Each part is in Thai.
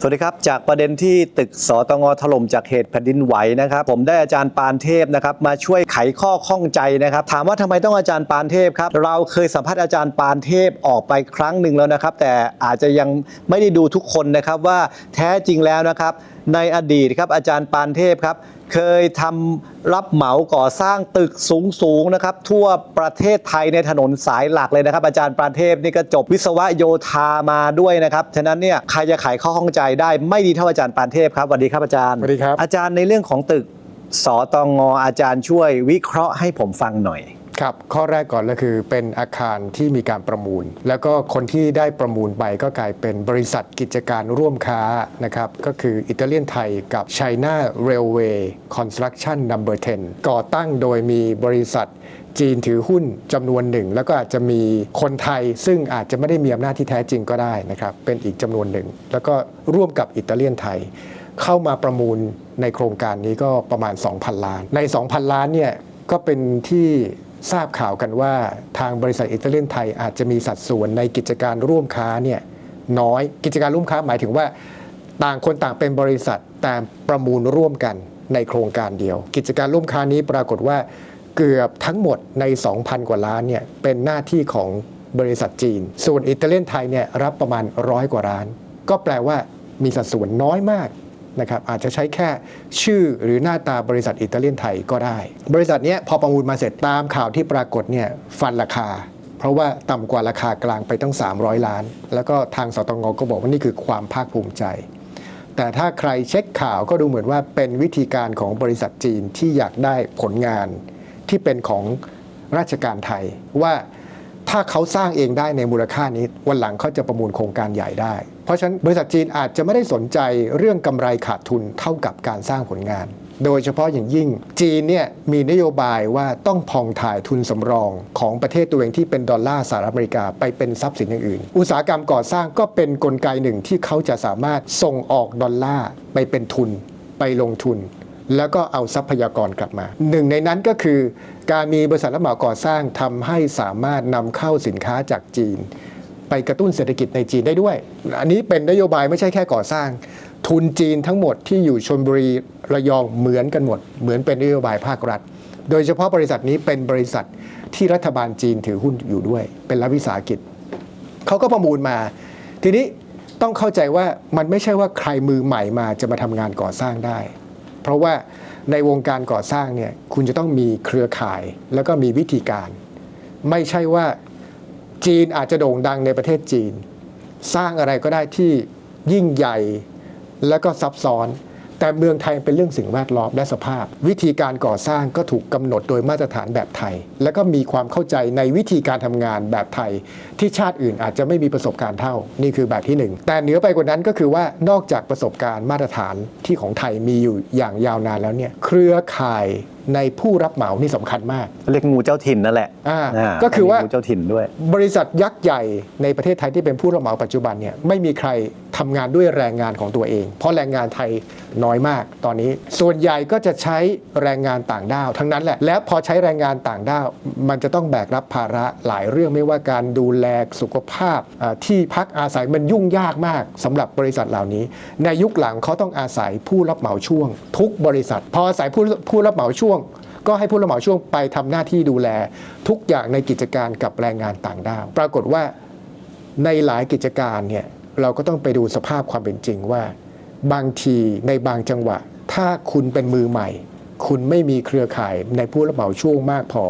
สวัสดีครับ จากประเด็นที่ตึกสตงถล่มจากเหตุแผ่นดินไหวนะครับ ผมได้อาจารย์ปานเทพนะครับมาช่วยไขข้อข้องใจนะครับ ถามว่าทำไมต้องอาจารย์ปานเทพครับ เราเคยสัมภาษณ์อาจารย์ปานเทพออกไปครั้งหนึ่งแล้วนะครับ แต่อาจจะยังไม่ได้ดูทุกคนนะครับว่าแท้จริงแล้วนะครับ ในอดีตครับอาจารย์ปานเทพครับ เคยทำรับเหมาก่อสร้างตึกสูงๆนะครับ ทั่วประเทศไทยในถนนสายหลักเลยนะครับ อาจารย์ปานเทพนี่ก็จบวิศวะโยธามาด้วยนะครับฉะนั้นเนี่ยใครจะไขข้อข้องใจได้ไม่ดีเท่าอาจารย์ปานเทพครับสวัสดีครับอาจารย์สวัสดีครับอาจารย์ในเรื่องของตึกสตงอาจารย์ช่วยวิเคราะห์ให้ผมฟังหน่อย ครับ ข้อแรกก่อนก็คือเป็นอาคารที่มีการประมูล แล้วก็คนที่ได้ประมูลไปก็กลายเป็นบริษัทกิจการร่วมค้านะครับก็คืออิตาเลียนไทยกับ China Railway Construction Number 10 ก่อตั้งโดยมีบริษัทจีนถือหุ้นจำนวนหนึ่ง แล้วก็อาจจะมีคนไทย ซึ่งอาจจะไม่ได้มีอำนาจที่แท้จริงก็ได้นะครับ เป็นอีกจำนวนหนึ่ง แล้วก็ร่วมกับอิตาเลียนไทย เข้ามาประมูลในโครงการนี้ก็ประมาณ 2,000 ล้าน ใน 2,000 ล้านเนี่ยก็เป็นที่ ทราบข่าวกันว่าทางบริษัทอิตาเลียนไทยอาจจะมีสัดส่วนในกิจการร่วมค้าเนี่ยน้อยกิจการร่วมค้าหมายถึงว่า ต่างคนต่างเป็นบริษัทแต่ประมูลร่วมกันในโครงการเดียว กิจการร่วมค้านี้ปรากฏว่าเกือบทั้งหมดใน 2,000 กว่าล้านเนี่ยเป็นหน้าที่ของบริษัทจีน ส่วนอิตาเลียนไทยเนี่ยรับประมาณร้อยกว่าล้าน ก็แปลว่ามีสัดส่วนน้อยมาก นะครับอาจจะใช้แค่ชื่อหรือหน้าตาบริษัทอิตาเลียนไทยก็ได้ บริษัทนี้พอประมูลมาเสร็จตามข่าวที่ปรากฏเนี่ยฟันราคา เพราะว่าต่ำกว่าราคากลางไปตั้ง 300 ล้าน แล้วก็ทางสตงก็บอกว่านี่คือความภาคภูมิใจ แต่ถ้าใครเช็คข่าวก็ดูเหมือนว่าเป็นวิธีการของบริษัทจีนที่อยากได้ผลงานที่เป็นของราชการไทยว่า ถ้าเขาสร้างเองได้ในมูลค่านี้ วันหลังเขาจะประมูลโครงการใหญ่ได้ เพราะฉะนั้นบริษัทจีนอาจจะไม่ได้สนใจเรื่องกำไรขาดทุนเท่ากับการสร้างผลงาน โดยเฉพาะอย่างยิ่งจีนเนี่ยมีนโยบายว่าต้องพองถ่ายทุนสำรองของประเทศตัวเองที่เป็นดอลลาร์สหรัฐอเมริกาไปเป็นทรัพย์สินอย่างอื่น อุตสาหกรรมก่อสร้างก็เป็นนกลไกหนึ่งที่เขาจะสามารถส่งออกดอลลาร์ไปเป็นทุนไปลงทุน แล้วก็เอาทรัพยากรกลับมา หนึ่งในนั้นก็คือการมีบริษัทรับเหมาก่อสร้างทำให้สามารถนำเข้าสินค้าจากจีน ไปกระตุ้นเศรษฐกิจในจีนได้ด้วย อันนี้เป็นนโยบายไม่ใช่แค่ก่อสร้าง ทุนจีนทั้งหมดที่อยู่ชนบุรีระยองเหมือนกันหมด เหมือนเป็นนโยบายภาครัฐ โดยเฉพาะบริษัทนี้เป็นบริษัทที่รัฐบาลจีนถือหุ้นอยู่ด้วย เป็นรัฐวิสาหกิจเขาก็ประมูลมา ทีนี้ต้องเข้าใจว่ามันไม่ใช่ว่าใครมือใหม่มาจะมาทำงานก่อสร้างได้ เพราะว่าในวงการก่อสร้างเนี่ยคุณจะต้องมีเครือข่ายแล้วก็มีวิธีการ ไม่ใช่ว่าจีนอาจจะโด่งดังในประเทศจีน สร้างอะไรก็ได้ที่ยิ่งใหญ่แล้วก็ซับซ้อน แต่เมืองไทยเป็นเรื่องสิ่งแวดล้อมและสภาพ วิธีการก่อสร้างก็ถูกกำหนดโดยมาตรฐานแบบไทย แล้วก็มีความเข้าใจในวิธีการทำงานแบบไทย ที่ชาติอื่นอาจจะไม่มีประสบการณ์เท่านี่คือแบบที่หนึ่งแต่เหนือไปกว่านั้นก็คือว่านอกจากประสบการณ์มาตรฐานที่ของไทยมีอยู่อย่างยาวนานแล้วเนี่ยเครือข่ายในผู้รับเหมานี่สำคัญมาก เรียกงูเจ้าถิ่นนั่นแหละอ่าาก็คือว่างูเจ้าถิ่นด้วย บริษัทยักษ์ใหญ่ในประเทศไทยที่เป็นผู้รับเหมาปัจจุบันเนี่ยไม่มีใคร ทำงานด้วยแรงงานของตัวเอง เพราะแรงงานไทยน้อยมากตอนนี้ ส่วนใหญ่ก็จะใช้แรงงานต่างด้าวทั้งนั้นแหละ และพอใช้แรงงานต่างด้าว มันจะต้องแบกรับภาระหลายเรื่องไม่ว่าการดูแลสุขภาพที่พักอาศัยมันยุ่งยากมากสำหรับบริษัทเหล่านี้ ในยุคหลังเขาต้องอาศัยผู้รับเหมาช่วง ทุกบริษัท พออาศัยผู้ผู้รับเหมาช่วงก็ให้ผู้รับเหมาช่วงไปทำหน้าที่ดูแล ทุกอย่างในกิจการกับแรงงานต่างด้าว ปรากฏว่าในหลายกิจการเนี่ย เราก็ต้องไปดูสภาพความเป็นจริงว่า บางทีในบางจังหวะ ถ้าคุณเป็นมือใหม่ คุณไม่มีเครือข่ายในผู้รับเหมาช่วงมากพอ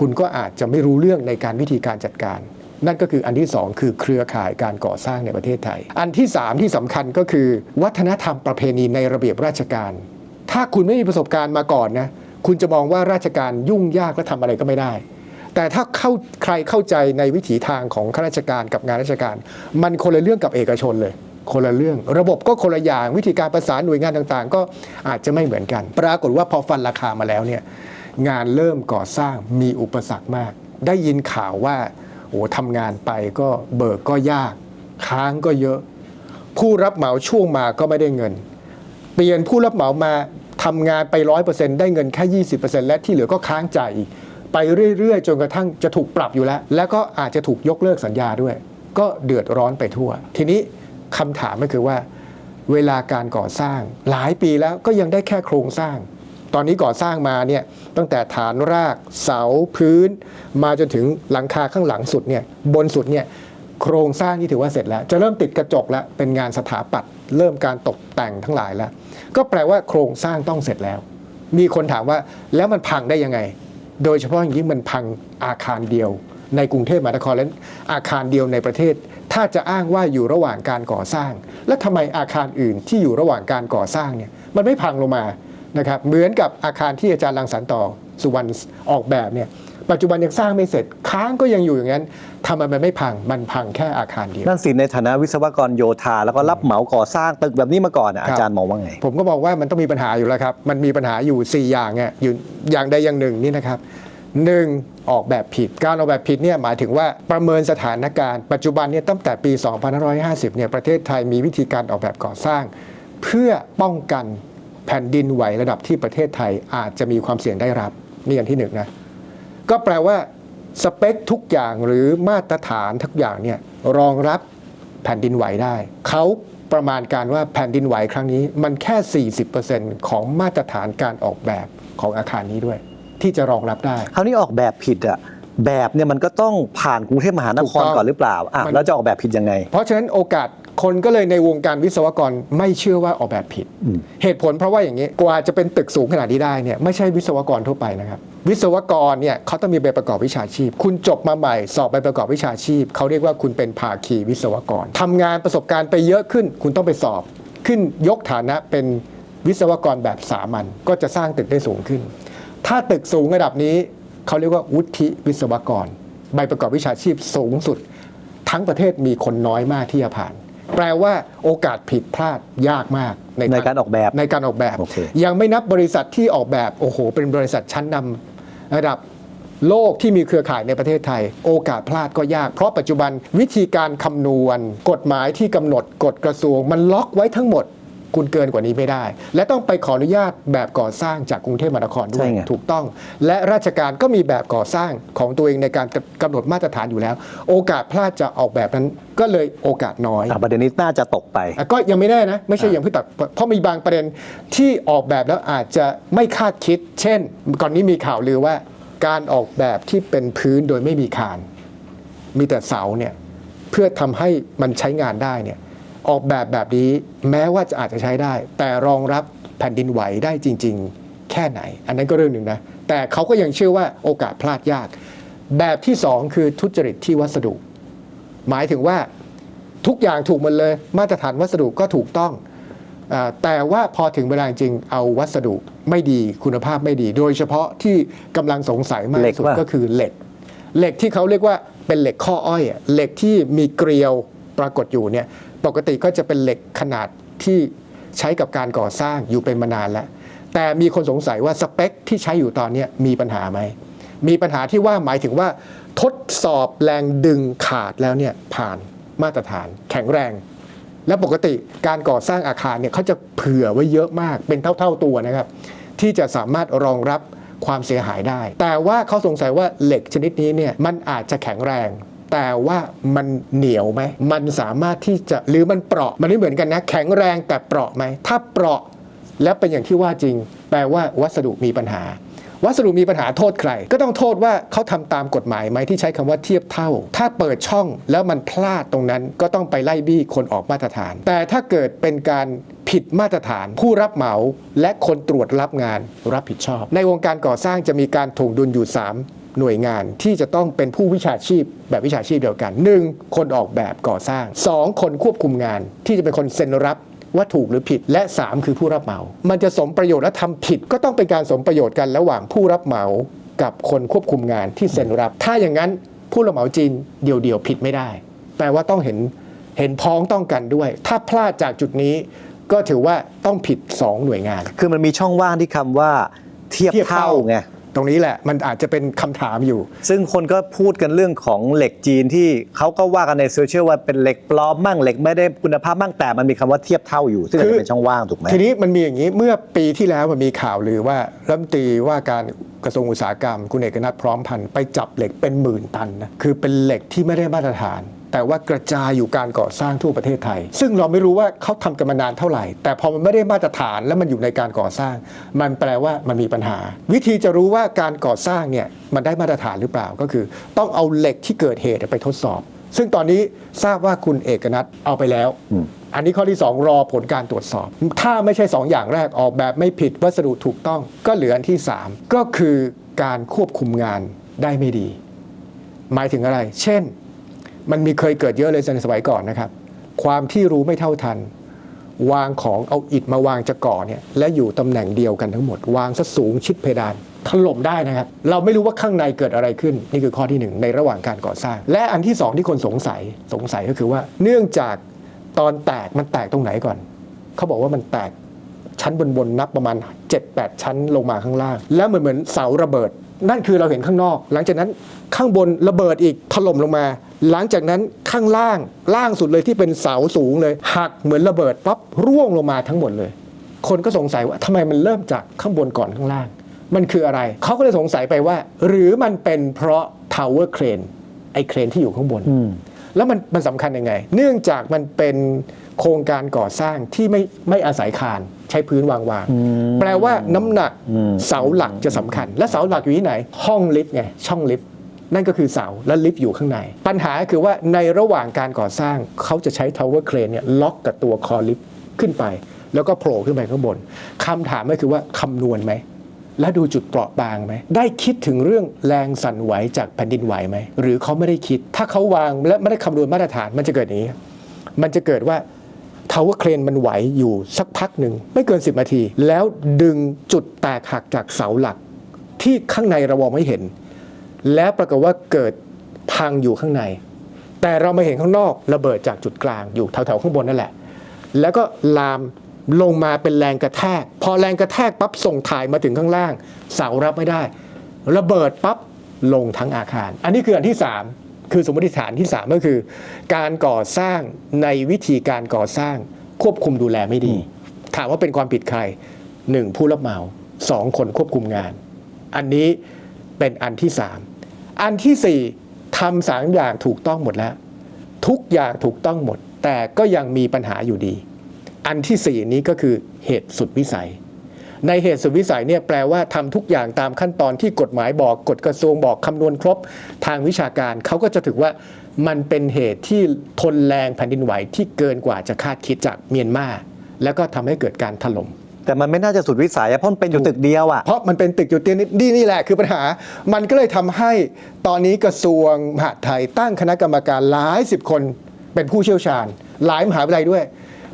คุณก็อาจจะไม่รู้เรื่องในการวิธีการจัดการ นั่นก็คืออันที่สองคือเครือข่ายการก่อสร้างในประเทศไทย อันที่สามที่สำคัญก็คือ วัฒนธรรมประเพณีในระเบียบราชการ ถ้าคุณไม่มีประสบการณ์มาก่อนนะคุณจะมองว่าราชการยุ่งยากและทำอะไรก็ไม่ได้ แต่ถ้าเข้าใครเข้าใจในวิถีทางของข้าราชการกับงานราชการ มันคนละเรื่องกับเอกชนเลย คนละเรื่อง ระบบก็คนละอย่างวิธีการประสานหน่วยงานต่างๆ ก็อาจจะไม่เหมือนกัน ปรากฏว่าพอฟันราคามาแล้วเนี่ยงานเริ่มก่อสร้างมีอุปสรรคมาก ได้ยินข่าวว่าโอ้ทำงานไปก็เบิกก็ยาก ค้างก็เยอะ ผู้รับเหมาช่วงมาก็ไม่ได้เงิน เปลี่ยนผู้รับเหมามาทำงานไปร้อยเปอร์เซ็นต์ได้เงินแค่ยี่สิบเปอร์เซ็นต์และที่เหลือก็ค้างจ่ายอีก ไปเรื่อยๆ จนกระทั่งจะถูกปรับอยู่แล้ว แล้วก็อาจจะถูกยกเลิกสัญญาด้วย ก็เดือดร้อนไปทั่ว ทีนี้คำถามก็คือว่า เวลาการก่อสร้างหลายปีแล้วก็ยังได้แค่โครงสร้าง ตอนนี้ก่อสร้างมาเนี่ยตั้งแต่ฐานรากเสาพื้น มาจนถึงหลังคาข้างหลังสุดเนี่ยบนสุดเนี่ยโครงสร้างนี่ถือว่าเสร็จแล้ว จะเริ่มติดกระจกแล้วเป็นงานสถาปัตย์เริ่มการตกแต่งทั้งหลายแล้ว ก็แปลว่าโครงสร้างต้องเสร็จแล้ว มีคนถามว่าแล้วมันพังได้ยังไง โดยเฉพาะอย่างยิ่งมันพังอาคารเดียว ในกรุงเทพมหานครและอาคารเดียวในประเทศ ถ้าจะอ้างว่าอยู่ระหว่างการก่อสร้าง แล้วทำไมอาคารอื่นที่อยู่ระหว่างการก่อสร้างเนี่ยมันไม่พังลงมานะครับเหมือนกับอาคารที่อาจารย์รังสรรค์ต่อสุวรรณออกแบบเนี่ย ปัจจุบันยังสร้างไม่เสร็จค้างก็ยังอยู่อย่างนั้นทำไมมันไม่พังมันพังแค่อาคารเดียว นั่นสิในฐานะวิศวกรโยธา แล้วก็รับเหมาก่อสร้างตึกแบบนี้มาก่อนอะครับอาจารย์มองว่าไง ผมก็บอกว่ามันต้องมีปัญหาอยู่แล้วครับ มันมีปัญหาอยู่ 4 อย่างเนี่ยอยู่อย่างใดอย่างหนึ่งนี่นะครับหนึ่งออกแบบผิด การออกแบบผิดเนี่ยหมายถึงว่าประเมินสถานการณ์ ปัจจุบันเนี่ยตั้งแต่ปี 2550 เนี่ยประเทศไทยมีวิธีการออกแบบก่อสร้าง เพื่อป้องกันแผ่นดินไหวระดับที่ประเทศไทยอาจจะมีความเสี่ยงได้รับนี่อันที่หนึ่งนะ ก็แปลว่าสเปคทุกอย่างหรือมาตรฐานทุกอย่างเนี่ยรองรับแผ่นดินไหวได้ เขาประมาณการว่าแผ่นดินไหวครั้งนี้ มันแค่ 40%ของมาตรฐานการออกแบบของอาคารนี้ด้วย ที่จะรองรับได้ คราวนี้ออกแบบผิดอะแบบเนี่ยมันก็ต้องผ่านกรุงเทพมหานถูคกรต้องก่อนหรือเปล่าอะมันแล้วจะออกแบบผิดยังไง เพราะฉะนั้นโอกาส คนก็เลยในวงการวิศวกรไม่เชื่อว่าออกแบบผิดอืมเหตุผลเพราะว่าอย่างนี้กว่าจะเป็นตึกสูงขนาดนี้ได้เนี่ยไม่ใช่วิศวกรทั่วไปนะครับ วิศวกรเนี่ยเขาต้องมีใบประกอบวิชาชีพ คุณจบมาใหม่ สอบใบประกอบวิชาชีพเขาเรียกว่าคุณเป็นภาคีวิศวกรทำงานประสบการณ์ไปเยอะขึ้น คุณต้องไปสอบขึ้นยกฐานะเป็นวิศวกรแบบสามัญก็จะสร้างตึกได้สูงขึ้น ถ้าตึกสูงระดับนี้เขาเรียกว่าวุฒิวิศวกร ใบประกอบวิชาชีพสูงสุด ทั้งประเทศมีคนน้อยมากที่จะผ่าน แปลว่าโอกาสผิดพลาดยากมากในการออกแบบในการออกแบบโอเคยังไม่นับบริษัทที่ออกแบบโอ้โห เป็นบริษัทชั้นนำระดับโลกที่มีเครือข่ายในประเทศไทย โอกาสพลาดก็ยาก เพราะปัจจุบันวิธีการคำนวณ กฎหมายที่กำหนดกฎกระทรวงมันล็อกไว้ทั้งหมด คุณเกินกว่านี้ไม่ได้ และต้องไปขออนุญาตแบบก่อสร้างจากกรุงเทพมหานครด้วใช่ยไง ถูกต้อง และราชการก็มีแบบก่อสร้างของตัวเองในการกำหนดมาตรฐานอยู่แล้ว โอกาสพลาดจะออกแบบนั้นก็เลยโอกาสน้อย อะประเด็นนี้น่าจะตกไป อะก็ยังไม่แน่นะ ไม่ใช่อย่างพี่ตักเพราะมีบางประเด็นที่ออกแบบแล้วอาจจะไม่คาดคิด เช่น ก่อนนี้มีข่าวลือว่า การออกแบบที่เป็นพื้นโดยไม่มีคาน มีแต่เสาเนี่ยเพื่อทำให้มันใช้งานได้เนี่ย ออกแบบแบบนี้แม้ว่าจะอาจจะใช้ได้ แต่รองรับแผ่นดินไหวได้จริง ๆ แค่ไหน อันนั้นก็เรื่องหนึ่งนะ แต่เขาก็ยังเชื่อว่าโอกาสพลาดยาก แบบที่สองคือทุจริตที่วัสดุ หมายถึงว่าทุกอย่างถูกหมดเลย มาตรฐานวัสดุก็ถูกต้องอาแต่ว่าพอถึงเวลาจริงเอาวัสดุไม่ดีคุณภาพไม่ดี โดยเฉพาะที่กำลังสงสัยมากเหล็กที่สุดป่ะก็คือเหล็ก เหล็กที่เขาเรียกว่าเป็นเหล็กข้ออ้อยอะเหล็กที่มีเกลียวปรากฏอยู่เนี่ย ปกติก็จะเป็นเหล็กขนาดที่ใช้กับการก่อสร้างอยู่เป็นมานานแล้ว แต่มีคนสงสัยว่าสเปคที่ใช้อยู่ตอนนี้มีปัญหาไหม มีปัญหาที่ว่าหมายถึงว่า ทดสอบแรงดึงขาดแล้วเนี่ยผ่านมาตรฐาน แข็งแรง และปกติการก่อสร้างอาคารเนี่ยเขาจะเผื่อไว้เยอะมากเป็นเท่า ๆตัวนะครับ ที่จะสามารถรองรับความเสียหายได้ แต่ว่าเขาสงสัยว่าเหล็กชนิดนี้เนี่ยมันอาจจะแข็งแรง แต่ว่ามันเหนียวไหม มันสามารถที่จะหรือมันเปราะ มันไม่เหมือนกันนะ แข็งแรงแต่เปราะไหม ถ้าเปราะและเป็นอย่างที่ว่าจริง แปลว่าวัสดุมีปัญหา วัสดุมีปัญหาโทษใคร ก็ต้องโทษว่าเขาทำตามกฎหมายไหมที่ใช้คำว่าเทียบเท่า ถ้าเปิดช่องแล้วมันพลาดตรงนั้น ก็ต้องไปไล่บี้คนออกมาตรฐาน แต่ถ้าเกิดเป็นการผิดมาตรฐานผู้รับเหมาและคนตรวจรับงานรับผิดชอบ ในวงการก่อสร้างจะมีการถ่วงดุลอยู่ 3 หน่วยงานที่จะต้องเป็นผู้วิชาชีพแบบวิชาชีพเดียวกัน 1. คนออกแบบก่อสร้าง 2. คนควบคุมงาน ที่จะเป็นคนเซ็นรับว่าถูกหรือผิดและ 3 คือผู้รับเหมา มันจะสมประโยชน์และทำผิดก็ต้องเป็นการสมประโยชน์กันระหว่างผู้รับเหมากับคนควบคุมงานที่เซ็นรับ ถ้าอย่างนั้นผู้รับเหมาจีนเดี่ยวๆผิดไม่ได้ แปลว่าต้องเห็นเห็นพ้องต้องกันด้วย ถ้าพลาดจากจุดนี้ ก็ถือว่าต้องผิด 2 หน่วยงาน คือมันมีช่องว่างที่คำว่าเทียบเท่าไง ตรงนี้แหละมันอาจจะเป็นคำถามอยู่ ซึ่งคนก็พูดกันเรื่องของเหล็กจีนที่เขาก็ว่ากันในโซเชียลว่าเป็นเหล็กปลอมมั่งเหล็กไม่ได้คุณภาพมั่งแต่มันมีคำว่าเทียบเท่าอยู่ซึ่งอาจคือจะเป็นช่องว่างถูกไหมทีนี้มันมีอย่างนี้เมื่อปีที่แล้วมันมีข่าวลือว่ารัฐมนตรีว่าการกระทรวงอุตสาหกรรม คุณเอกนัทพร้อมพันธ์ไปจับเหล็กเป็นหมื่นตันนะคือเป็นเหล็กที่ไม่ได้มาตรฐาน แต่ว่ากระจายอยู่การก่อสร้างทั่วประเทศไทย ซึ่งเราไม่รู้ว่าเขาทำกันมานานเท่าไหร่ แต่พอมันไม่ได้มาตรฐานแล้วมันอยู่ในการก่อสร้าง มันแปลว่ามันมีปัญหา วิธีจะรู้ว่าการก่อสร้างเนี่ยมันได้มาตรฐานหรือเปล่าก็คือ ต้องเอาเหล็กที่เกิดเหตุไปทดสอบ ซึ่งตอนนี้ทราบว่าคุณเอกนัทเอาไปแล้วอันนี้ข้อที่ 2 รอผลการตรวจสอบ ถ้าไม่ใช่ 2อย่างแรกออกแบบไม่ผิดวัสดุถูกต้อง ก็เหลืออันที่ 3 ก็คือการควบคุมงานได้ไม่ดี หมายถึงอะไร เช่น มันมีเคยเกิดเยอะเลยในสมัยก่อนนะครับ ความที่รู้ไม่เท่าทัน วางของเอาอิฐมาวางจะก่อเนี่ยและอยู่ตำแหน่งเดียวกันทั้งหมด วางซะสูงชิดเพดานถล่มได้นะครับ เราไม่รู้ว่าข้างในเกิดอะไรขึ้น นี่คือข้อที่หนึ่งในระหว่างการก่อสร้าง และอันที่สองที่คนสงสัยสงสัยก็คือว่า เนื่องจากตอนแตกมันแตกตรงไหนก่อน เขาบอกว่ามันแตกชั้นบนบนนับประมาณ 7-8 ชั้นลงมาข้างล่าง แล้วเหมือนเหมือนเสาระเบิด นั่นคือเราเห็นข้างนอก หลังจากนั้นข้างบนระเบิดอีกถล่มลงมา หลังจากนั้นข้างล่างล่างสุดเลยที่เป็นเสาสูงเลย หักเหมือนระเบิดปั๊บร่วงลงมาทั้งหมดเลย คนก็สงสัยว่าทำไมมันเริ่มจากข้างบนก่อนข้างล่าง มันคืออะไร เขาก็เลยสงสัยไปว่า หรือมันเป็นเพราะ tower crane ไอ้เครนที่อยู่ข้างบนแล้วมันมันสำคัญยังไง เนื่องจากมันเป็นโครงการก่อสร้างที่ไม่ไม่อาศัยคานใช้พื้นวางวางๆแปลว่าน้ำหนักเสาหลักจะสำคัญ และเสาหลักอยู่ที่ไหน ห้องลิฟต์ไงช่องลิฟต์ นั่นก็คือเสาและลิฟต์อยู่ข้างใน ปัญหาคือว่าในระหว่างการก่อสร้างเขาจะใช้ tower crane เนี่ยล็อกกับตัวคอลิฟต์ขึ้นไป แล้วก็โผล่ขึ้นไปข้างบนคำถามก็คือว่าคำนวณไหมและดูจุดเปราะบางไหม ได้คิดถึงเรื่องแรงสั่นไหวจากแผ่นดินไหวไหม หรือเขาไม่ได้คิด ถ้าเขาวางและไม่ได้คำนวณมาตรฐานมันจะเกิดอย่างนี้ มันจะเกิดว่าทาวเวอร์เครนมันไหวอยู่สักพักหนึ่ง ไม่เกิน 10นาที แล้วดึงจุดแตกหักจากเสาหลักที่ข้างในรามองไม่เห็น แล้วปรากฏว่าเกิดพังอยู่ข้างใน แต่เราไม่เห็นข้างนอกระเบิดจากจุดกลางอยู่แถวๆข้างบนนั่นแหละ แล้วก็ลามลงมาเป็นแรงกระแทก พอแรงกระแทกปั๊บส่งถ่ายมาถึงข้างล่าง เสารับไม่ได้ ระเบิดปั๊บลงทั้งอาคาร อันนี้คืออันที่ 3 คือสมมติฐานที่ 3 ก็คือ การก่อสร้างในวิธีการก่อสร้างควบคุมดูแลไม่ดี ถามว่าเป็นความผิดใคร 1. ผู้รับเหมา 2. คนควบคุมงาน อันนี้เป็นอันที่ 3 อันทีสี่4ทำสามอย่างถูกต้องหมดแล้ว ทุกอย่างถูกต้องหมด แต่ก็ยังมีปัญหาอยู่ดี อันที่สี่นี้ก็คือเหตุสุดวิสัย ในเหตุสุดวิสัยเนี่ยแปลว่าทำทุกอย่างตามขั้นตอนที่กฎหมายบอกกฎกระทรวงบอกคำนวณครบทางวิชาการเขาก็จะถือว่ามันเป็นเหตุที่ทนแรงแผ่นดินไหวที่เกินกว่าจะคาดคิดจากเมียนมาแล้วก็ทำให้เกิดการถล่ม แต่มันไม่น่าจะสุดวิสัยอะเพราะมันเป็นอยู่ตึกเดียวอะเพราะมันเป็นตึกอยู่เตียนนี่นี่แหละคือปัญหา มันก็เลยทำให้ตอนนี้กระทรวงมหาดไทยตั้งคณะกรรมการหลายสิบคนเป็นผู้เชี่ยวชาญ หลายมหาวิทยาลัยด้วย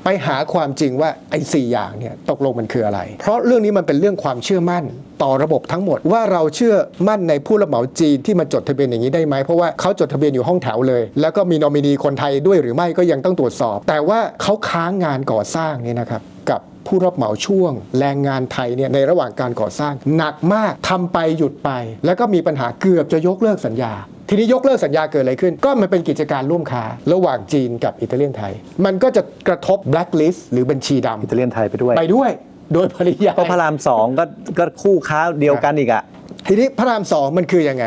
ไปหาความจริงว่าไอ้สี่อย่างเนี่ยตกลงมันคืออะไร เพราะเรื่องนี้มันเป็นเรื่องความเชื่อมั่นต่อระบบทั้งหมดว่าเราเชื่อมั่นในผู้รับเหมาจีนที่มาจดทะเบียนอย่างนี้ได้ไหมเพราะว่าเขาจดทะเบียนอยู่ห้องแถวเลย แล้วก็มีนอมินีคนไทยด้วยหรือไม่ก็ยังต้องตรวจสอบ แต่ว่าเขาค้างงานก่อสร้างเนี่ยนะครับกับผู้รับเหมาช่วง แรงงานไทยเนี่ยในระหว่างการก่อสร้าง หนักมากทำไปหยุดไป แล้วก็มีปัญหาเกือบจะยกเลิกสัญญา ทีนี้ยกเลิกสัญญาเกิดอะไรขึ้น ก็มันเป็นกิจการร่วมค้าระหว่างจีนกับอิตาเลียนไทย มันก็จะกระทบ blacklist หรือบัญชีดอิตาเลียนไทยไปด้วยำไปด้วย โดยปริยายก็พระรามสองก็ก็คู่ค้าเดียวกันอีกอะทีนี้พระรามสองมันคือยังไง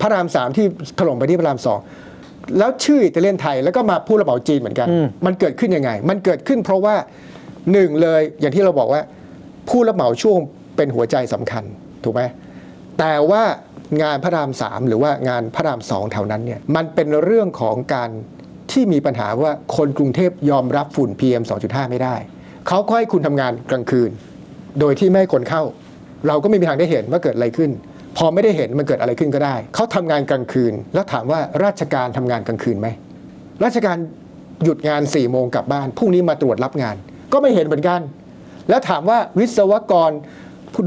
พระรามสามที่ถล่มไปที่พระรามสองแล้วชื่ออิตาเลียนไทยแล้วก็มาผู้รับเหมาจีนเหมือนกัน มันเกิดขึ้นยังไง มันเกิดขึ้นเพราะว่าหนึ่งเลยอย่างที่เราบอกว่า ผู้รับเหมาช่วงเป็นหัวใจสำคัญถูกไหมแต่ว่า งานพระรามสามหรือว่างานพระรามสองแถวนั้นเนี่ยมันเป็นเรื่องของการที่มีปัญหาว่าคนกรุงเทพยอมรับฝุ่น PM 2.5 ไม่ได้ เขาก็ให้คุณทำงานกลางคืน โดยที่ไม่ให้คนเข้า เราก็ไม่มีทางได้เห็นว่าเกิดอะไรขึ้น พอไม่ได้เห็นมันเกิดอะไรขึ้นก็ได้ เขาทำงานกลางคืน แล้วถามว่าราชการทำงานกลางคืนไหม ราชการหยุดงาน4ี่โมงกลับบ้านพรุ่งนี้มาตรวจรับงาน ก็ไม่เห็นเหมือนกัน แล้วถามว่าวิศวกร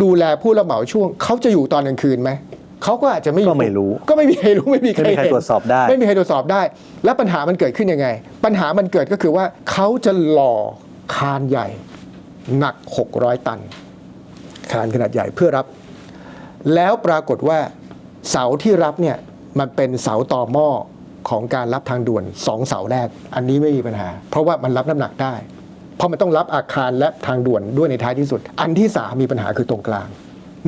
ดูแลผู้รับเหมาช่วง เขาจะอยู่ตอนกลางคืนไหม เขาก็อาจจะไม่อยู่ก็ไม่รู้ก็ไม่มีใครรู้ไม่มีใครไม่มีใครเห็นตรวจสอบได้ ไม่มีใครตรวจสอบได้ แล้วปัญหามันเกิดขึ้นยังไง ปัญหามันเกิดก็คือว่าเขาจะหล่อคานใหญ่ หนัก 600 ตัน คานขนาดใหญ่เพื่อรับ แล้วปรากฏว่าเสาที่รับเนี่ยมันเป็นเสาต่อหม้อของการรับทางด่วนสองเสาแรก อันนี้ไม่มีปัญหา เพราะว่ามันรับน้ำหนักได้ เพราะมันต้องรับอาคารและทางด่วนด้วยในท้ายที่สุด อันที่สามมีปัญหาคือตรงกลาง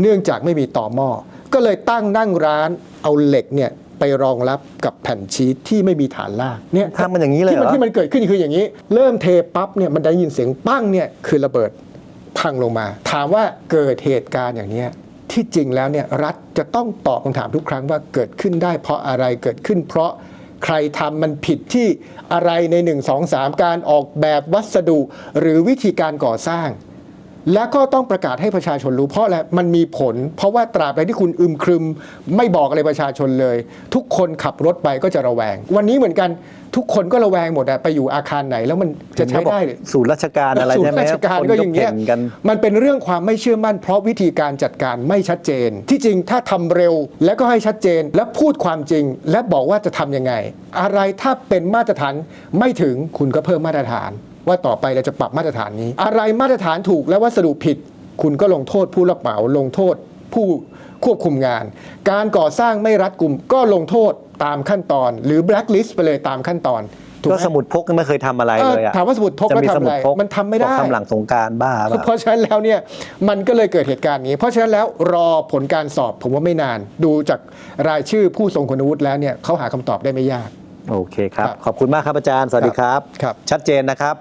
เนื่องจากไม่มีต่อหม้อก็เลยตั้งนั่งร้านเอาเหล็กเนี่ยไปไปรองรับกับแผ่นชีตที่ไม่มีฐานรากเนี่ยทำมันอย่างนี้เลยที่เหรมันอที่มันเกิดขึ้นคืออย่างนี้ เริ่มเทปั๊บเนี่ยมันได้ยินเสียงปั้งเนี่ยคือระเบิดพังลงมา ถามว่าเกิดเหตุการณ์อย่างเนี้ยที่จริงแล้วเนี่ยรัฐจะต้องตอบคำถามทุกครั้งว่าเกิดขึ้นได้เพราะอะไรเกิดขึ้น เพราะใครทำมันผิดที่อะไรใน 1 2 3 การออกแบบวัสดุ หรือวิธีการก่อสร้าง แล้วก็ต้องประกาศให้ประชาชนรู้เพราะอะไรมันมีผล เพราะว่าตราบใดที่คุณอึมครึม ไม่บอกอะไรประชาชนเลย ทุกคนขับรถไปก็จะระแวง วันนี้เหมือนกันทุกคนก็ระแวงหมดอะไปอยู่อาคารไหนแล้วมันจะใช้ได้หรือศูนย์ราชการอะไรศูนใช่ย์ไหมราชการคนก็อย่างเงี้ยเพ่นกันมันเป็นเรื่องความไม่เชื่อมั่น เพราะวิธีการจัดการไม่ชัดเจน ที่จริงถ้าทำเร็วและก็ให้ชัดเจนและพูดความจริง และบอกว่าจะทำยังไง อะไรถ้าเป็นมาตรฐานไม่ถึงคุณก็เพิ่มมาตรฐาน ว่าต่อไปเราจะปรับมาตรฐานนี้ อะไรมาตรฐานถูกและวัสดุผิด คุณก็ลงโทษผู้รับเหมาลงโทษผู้ควบคุมงาน การก่อสร้างไม่รัดกุมก็ลงโทษตามขั้นตอน หรือ blacklist ไปเลยตามขั้นตอนถูกก็ไหมสมุดพกไม่เคยทำอะไรเออเลยอะถามว่าสมุดพกจะแล้วมีทำสมุอะดไรพกมันทำไม่ได้พกทำหลังสงกรารบ้าเพป่ะราะฉะนั้นแล้วเนี่ยมันก็เลยเกิดเหตุการณ์นี้ เพราะฉะนั้นแล้วรอผลการสอบผมว่าไม่นาน ดูจากรายชื่อผู้ทรงคุณวุฒิแล้วเนี่ยเขาหาคำตอบได้ไม่ยาก โอเคครับครับ ขอบคุณมากครับอาจารย์ สวัสดีครับครับชัดเจนนะครับ